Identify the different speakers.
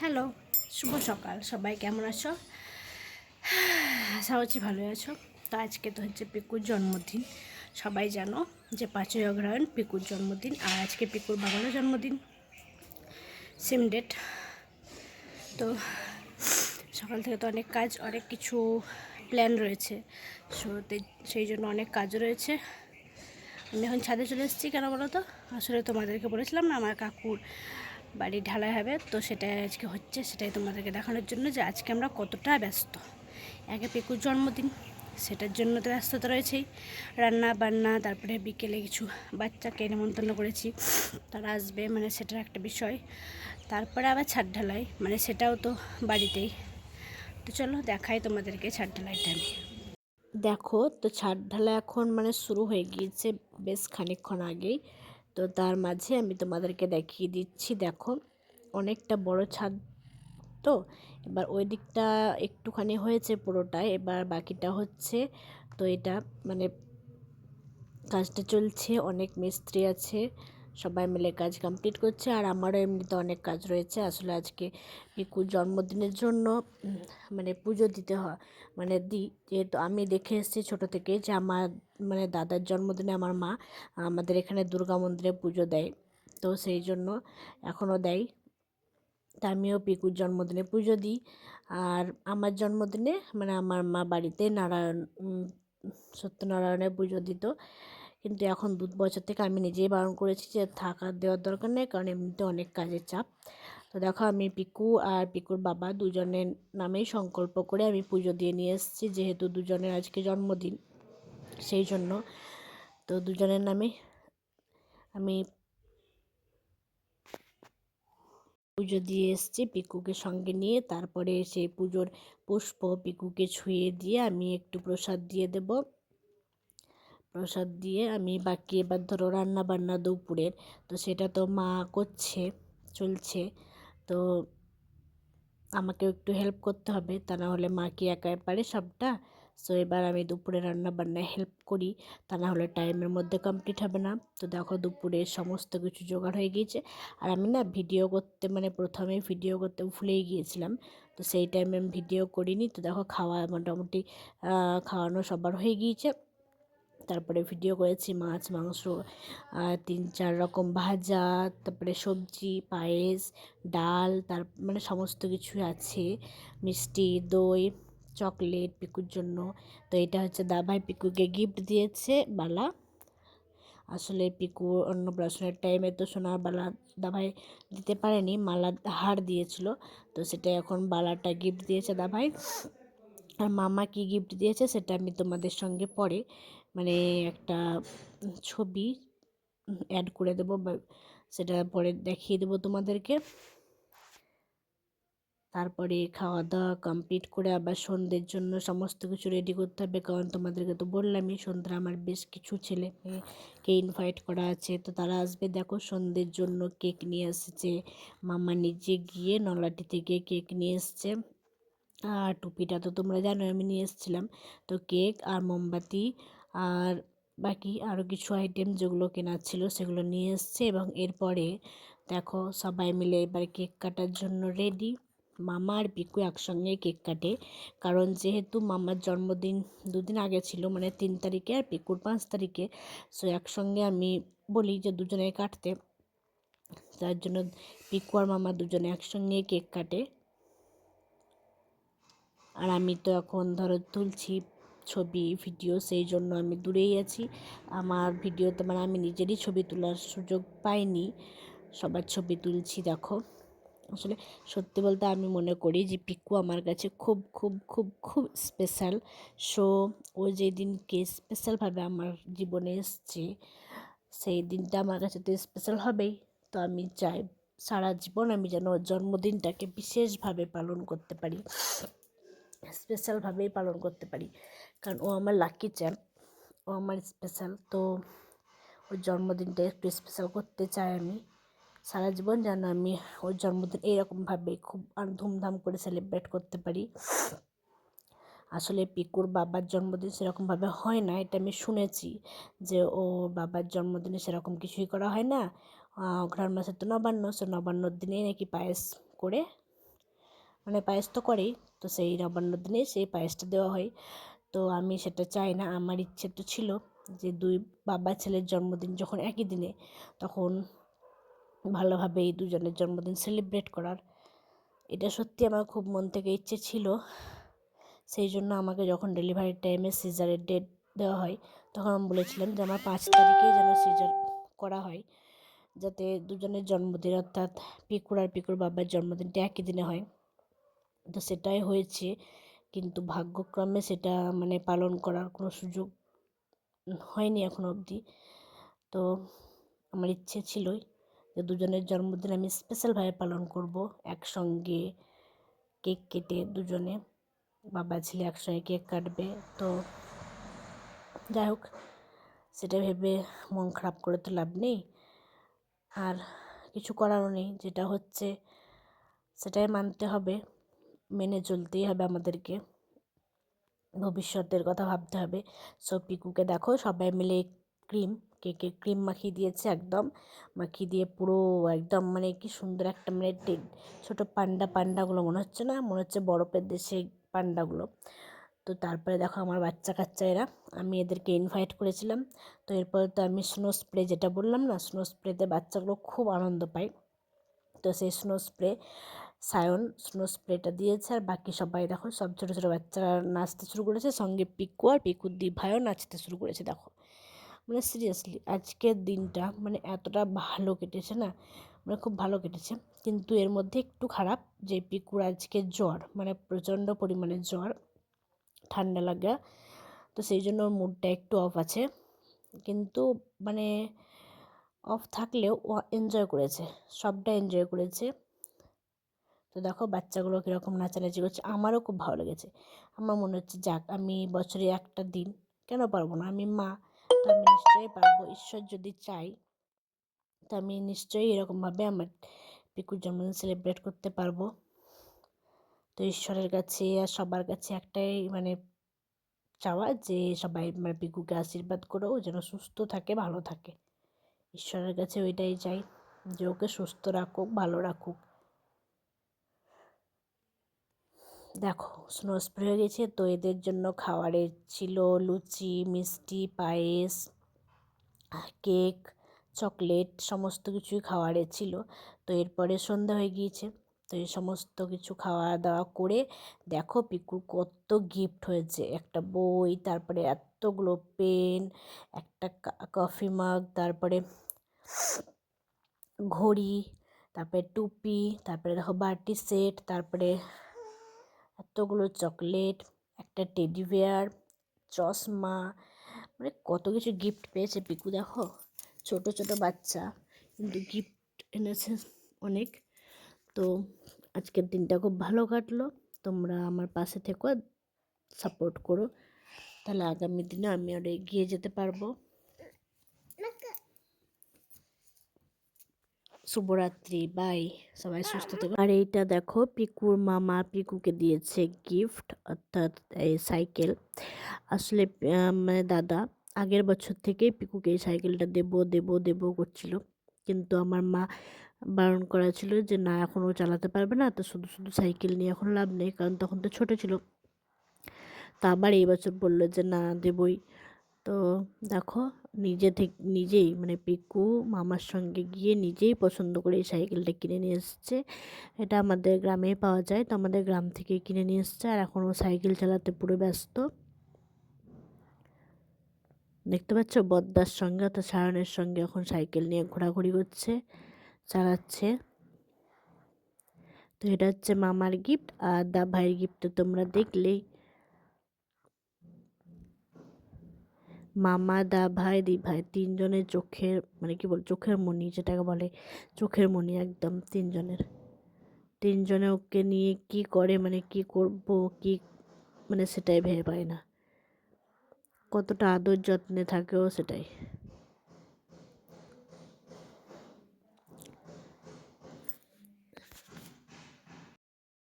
Speaker 1: Hello, শুভ সকাল। সবাই কেমন আছো? আশা করছি ভালো আছো। তো আজকে তো হচ্ছে পিকুর জন্মদিন। সবাই জানো যে পাঁচই অগ্রহায়ণ পিকুর জন্মদিন আর আজকে পিকুর বাবারও জন্মদিন। সেম ডেট তো সকাল থেকে তো অনেক কাজ, অনেক কিছু প্ল্যান রয়েছে। শোতে সেই জন্য অনেক কাজ রয়েছে। আমি এখন ছাদে চলে এসেছি কেন বলো তো? আসলে তোমাদেরকে বলেছিলাম না, আমার কাকুর বাড়ি ঢালাই হবে। তো সেটাই আজকে হচ্ছে, সেটাই তোমাদেরকে দেখানোর জন্য যে আজকে আমরা কতটা ব্যস্ত। একে পিকুর জন্মদিন, সেটার জন্য তো ব্যস্ততা রয়েছেই। রান্না বান্না, তারপরে বিকেলে কিছু বাচ্চাকে নিমন্ত্রণ করেছি, তারা আসবে মানে সেটার একটা বিষয়। তারপরে আবার ছাদ ঢালাই মানে সেটাও তো বাড়িতেই। তো চলো দেখাই তোমাদেরকে ছাদ ঢালাইটা আমি। দেখো, তো ছাদ ঢালা এখন মানে শুরু হয়ে গিয়েছে বেশ খানিকক্ষণ আগেই। তো তার মাঝে আমি তোমাদেরকে দেখিয়ে দিচ্ছি, দেখো। অনেকটা বড় ছাদ তো, এবার ওই দিকটা একটুখানি হয়েছে পুরোটাই, এবার বাকিটা হচ্ছে তো এটা মানে কাজটা চলছে, অনেক মিস্ত্রি আছে। সবাই মিলে কাজ কমপ্লিট করছে, আর আমারও এমনিতে অনেক কাজ রয়েছে। আসলে আজকে পিকুর জন্মদিনের জন্য মানে পুজো দিতে হয় মানে দিই। যেহেতু আমি দেখে এসেছি ছোটো থেকে যে আমার মানে দাদার জন্মদিনে আমার মা, আমাদের এখানে দুর্গা মন্দিরে পুজো দেয়, তো সেই জন্য এখনও দেয়। তা আমিও পিকুর জন্মদিনে পুজো দিই। আর আমার জন্মদিনে মানে আমার মা বাড়িতে নারায়ণ সত্যনারায়ণের পুজো দিত। কিন্তু এখন দু বছর থেকে আমি নিজেই বারণ করেছি যে থাকার দেওয়ার দরকার নেই, কারণ এমনিতে অনেক কাজের চাপ। তো দেখো আমি পিকু আর পিকুর বাবা দুজনের নামেই সংকল্প করে আমি পুজো দিয়ে নিয়ে এসেছি, যেহেতু দুজনের আজকে জন্মদিন, সেই জন্য। তো দুজনের নামে আমি পুজো দিয়ে এসেছি পিকুকে সঙ্গে নিয়ে। তারপরে সেই পুজোর পুষ্প পিকুকে ছুঁয়ে দিয়ে আমি একটু প্রসাদ দিয়ে দেব। প্রসাদ দিয়ে আমি বাকি এবার ধরো রান্না বান্না দুপুরের, তো সেটা তো মা করছে, চলছে। তো আমাকেও একটু হেল্প করতে হবে, তা না হলে মা কি একাই পারে সবটা? সো এবার আমি দুপুরে রান্না বান্নায় হেল্প করি, তা না হলে টাইমের মধ্যে কমপ্লিট হবে না। তো দেখো দুপুরে সমস্ত কিছু জোগাড় হয়ে গিয়েছে। আর আমি না ভিডিও করতে মানে প্রথমে ভিডিও করতে ভুলেই গিয়েছিলাম। তো সেই টাইমে আমি ভিডিও করিনি, তো দেখো খাওয়া মোটামুটি খাওয়ানো সবার হয়ে গিয়েছে। তারপরে ভিডিও করেছি মাছ, মাংস তিন, চার রকম ভাজা, তারপরে সবজি, পায়েস, ডাল, তার মানে সমস্ত কিছু আছে। মিষ্টি, দই, চকলেট, পিকুর জন্য। তো এটা হচ্ছে দাভাই পিকুকে গিফট দিয়েছে বালা। আসলে পিকু অন্নপ্রাশনের টাইমে তো সোনার বালা দাভাই দিতে পারেনি, মালা হার দিয়েছিল। তো সেটা এখন বালাটা গিফট দিয়েছে দাভাই। আর মামা কি গিফট দিয়েছে সেটা আমি তোমাদের সঙ্গে পরে মানে একটা ছবি অ্যাড করে দেবো সেটা পরে দেখিয়ে দেবো তোমাদেরকে। তারপরে খাওয়া দাওয়া কমপ্লিট করে আবার সন্ধ্যের জন্য সমস্ত কিছু রেডি করতে হবে। কারণ তোমাদেরকে তো বললামই, সন্ধ্যা আমার বেশ কিছু ছেলে মেয়েকে ইনভাইট করা আছে। তো তারা আসবে, দেখো সন্ধ্যের জন্য কেক নিয়ে এসেছে। মামা নিজে গিয়ে নলাটি থেকে কেক নিয়ে এসছে। আর টুপিটা তো তোমরা জানো আমি নিয়ে এসেছিলাম। তো কেক আর মোমবাতি আর বাকি আরও কিছু আইটেম যেগুলো কেনার ছিল সেগুলো নিয়ে এসছে এবং এরপরে দেখো সবাই মিলে এবার কেক কাটার জন্য রেডি মামা আর পিকু একসঙ্গে কেক কাটে। কারণ যেহেতু মামার জন্মদিন দুদিন আগে ছিল মানে তিন তারিখে আর পিকুর পাঁচ তারিখে। সো একসঙ্গে আমি বলি যে দুজনে কাটতে। তার জন্য পিকু আর মামা দুজনে একসঙ্গে কেক কাটে। আর আমি তো এখন ধরো তুলছি ছবি ভিডিও সেই জন্য আমি দূরেই আছি। আমার ভিডিওতে মানে আমি নিজেরই ছবি তোলার সুযোগ পাইনি। সবার ছবি তুলছি, দেখো। আসলে সত্যি বলতে আমি মনে করি যে পিকু আমার কাছে খুব খুব খুব খুব স্পেশাল সো ও যেদিনকে স্পেশালভাবে আমার জীবনে এসছে, সেই দিনটা আমার কাছে তো স্পেশাল হবেই। তো আমি চাই সারা জীবন আমি যেন ওর জন্মদিনটাকে বিশেষভাবে পালন করতে পারি। স্পেশালভাবেই পালন করতে পারি। কারণ ও আমার লাকি চ্যান ও আমার স্পেশাল তো ওর জন্মদিনটা একটু স্পেশাল করতে চাই আমি। সারা জীবন যেন আমি ওর জন্মদিন এইরকমভাবে খুব আর ধুমধাম করে সেলিব্রেট করতে পারি। আসলে পিকুর বাবার জন্মদিন সেরকমভাবে হয় না, এটা আমি শুনেছি যে ও বাবার জন্মদিনে সেরকম কিছুই করা হয় না। অঘ্রাণ মাসে তো নবান্ন, সে নবান্নর দিনেই নাকি পায়েস করে মানে পায়েস তো করেই, তো সেই নবান্ন দিনে সেই পায়েসটা দেওয়া হয়। তো আমি সেটা চাই না, আমার ইচ্ছে তো ছিল যে দুই বাবা ছেলের জন্মদিন যখন একই দিনে, তখন ভালোভাবে এই দুজনের জন্মদিন সেলিব্রেট করার। এটা সত্যি আমার খুব মন থেকে ইচ্ছে ছিল। সেই জন্য আমাকে যখন ডেলিভারির টাইমে সিজারের ডেট দেওয়া হয়, তখন আমি বলেছিলাম যে আমার পাঁচ তারিখেই যেন সিজার করা হয়, যাতে দুজনের জন্মদিন অর্থাৎ পিকুর আর পিকুর বাবার জন্মদিনটা একই দিনে হয়। তো সেটাই হয়েছে। কিন্তু ভাগ্যক্রমে সেটা মানে পালন করার কোনো সুযোগ হয়নি এখনও অবধি। তো আমার ইচ্ছে ছিলই যে দুজনের জন্মদিন আমি স্পেশালভাবে পালন করব। একসঙ্গে কেক কেটে দুজনে বাবা ছেলে একসঙ্গে কেক কাটবে। তো যাই হোক, সেটা ভেবে মন খারাপ করে তো লাভ নেই। আর কিছু করারও নেই। যেটা হচ্ছে সেটাই মানতে হবে। মেনে চলতেই হবে আমাদেরকে। ভবিষ্যতের কথা ভাবতে হবে। সো পিকুকে দেখো সবাই মিলে ক্রিম, কেকে ক্রিম মাখিয়ে দিয়েছে একদম। মাখিয়ে দিয়ে পুরো একদম মানে কি সুন্দর একটা মানে ছোটো পান্ডা পান্ডাগুলো মনে হচ্ছে না? মনে হচ্ছে বরফের দেশে পান্ডাগুলো। তো তারপরে দেখো আমার বাচ্চা কাচ্চা এরা। আমি এদেরকে ইনভাইট করেছিলাম। তো এরপরে তো আমি স্নো স্প্রে যেটা বললাম না স্নো স্প্রেতে বাচ্চাগুলো খুব আনন্দ পায়। তো সেই স্নো স্প্রে সায়ন স্নো স্প্রেটা দিয়েছে। আর বাকি সবাই দেখো, সব ছোটো ছোটো বাচ্চারা নাচতে শুরু করেছে। সঙ্গে পিকু আর পিকুর দি ভাইও নাচতে শুরু করেছে, দেখো। মানে সিরিয়াসলি আজকের দিনটা মানে এতটা ভালো কেটেছে না? মানে খুব ভালো কেটেছে। কিন্তু এর মধ্যে একটু খারাপ যে পিকুর আজকে জ্বর মানে প্রচণ্ড পরিমাণে জ্বর, ঠান্ডা লাগা। তো সেই জন্য ওর মুডটা একটু অফ আছে। কিন্তু মানে অফ থাকলেও ও এনজয় করেছে, সবটা এনজয় করেছে। তো দেখো বাচ্চাগুলো কীরকম নাচানাচি করছে, আমারও খুব ভালো লেগেছে। আমার মনে হচ্ছে, যাক, আমি বছরে একটা দিন কেন পারব না? আমি মা, তো আমি নিশ্চয়ই পারব, ঈশ্বর যদি চাই তো আমি নিশ্চয়ই এরকমভাবে আমার পিকুর জন্মদিন সেলিব্রেট করতে পারব। তো ঈশ্বরের কাছে আর সবার কাছে একটাই মানে চাওয়া যে সবাই মানে পিকুকে আশীর্বাদ করো যেন সুস্থ থাকে, ভালো থাকে। ঈশ্বরের কাছে ওইটাই চাই, যে ওকে সুস্থ রাখুক, ভালো রাখুক। দেখো স্নো স্প্রে হয়ে গেছে, তো এদের জন্য খাবারের ছিল লুচি, মিষ্টি, পায়েস, কেক, চকলেট, সমস্ত কিছুই খাওয়ারের ছিল। তো এরপরে সন্ধ্যা হয়ে গিয়েছে, তো এই সমস্ত কিছু খাওয়া দাওয়া করে দেখো পিকুর কত গিফট হয়েছে। একটা বই, তারপরে এতগুলো পেন একটা কফি মাগ তারপরে ঘড়ি, তারপরে টুপি, তারপরে দেখো বাটি সেট তারপরে এতগুলো চকলেট, একটা টেডি বেয়ার চশমা মানে কত কিছু গিফট পেয়েছে পিকু, দেখো? ছোট ছোট বাচ্চা, কিন্তু গিফট এনেছে অনেক। তো আজকের দিনটা খুব ভালো কাটলো। তোমরা আমার পাশে থেকো সাপোর্ট করো। তাহলে আগামী দিনে আমি আরও এগিয়ে যেতে পারব। শুভরাত্রি বাই সবাই সুস্থ থেকো। আর এইটা দেখো পিকুর মামা পিকুকে দিয়েছে গিফট অর্থাৎ এই সাইকেল আসলে মানে দাদা আগের বছর থেকেই পিকুকে এই সাইকেলটা দেব দেব দেব করছিল। কিন্তু আমার মা বারণ করা ছিল যে না এখনও চালাতে পারবে না তো শুধু শুধু সাইকেল নিয়ে এখন লাভ নেই। কারণ তখন তো ছোটো ছিল। তা আবার এই বছর বলল যে না দেবই। তো দেখো নিজে থেকে, নিজেই মানে পিকু মামার সঙ্গে গিয়ে নিজেই পছন্দ করে এই সাইকেলটা কিনে নিয়ে এসছে। এটা আমাদের গ্রামেই পাওয়া যায়, তো আমাদের গ্রাম থেকে কিনে নিয়ে এসছে আর এখন ও সাইকেল চালাতে পুরো ব্যস্ত। দেখতে পাচ্ছ বদ্দার সঙ্গে অর্থাৎ সায়নের সঙ্গে এখন সাইকেল নিয়ে ঘোরাঘুরি করছে, চালাচ্ছে। তো এটা হচ্ছে মামার গিফট আর দা ভাইয়ের গিফট তোমরা দেখলেই মামা, দা, ভাই দি ভাই তিনজনের চোখের মানে কি বল, চোখের মণি যেটাকে বলে, চোখের মণি একদম তিনজনের। তিনজনে ওকে নিয়ে কি করে মানে কি করব, কি মানে সেটাই ভেবে পায় না। কতটা আদর যত্নে থাকেও সেটাই।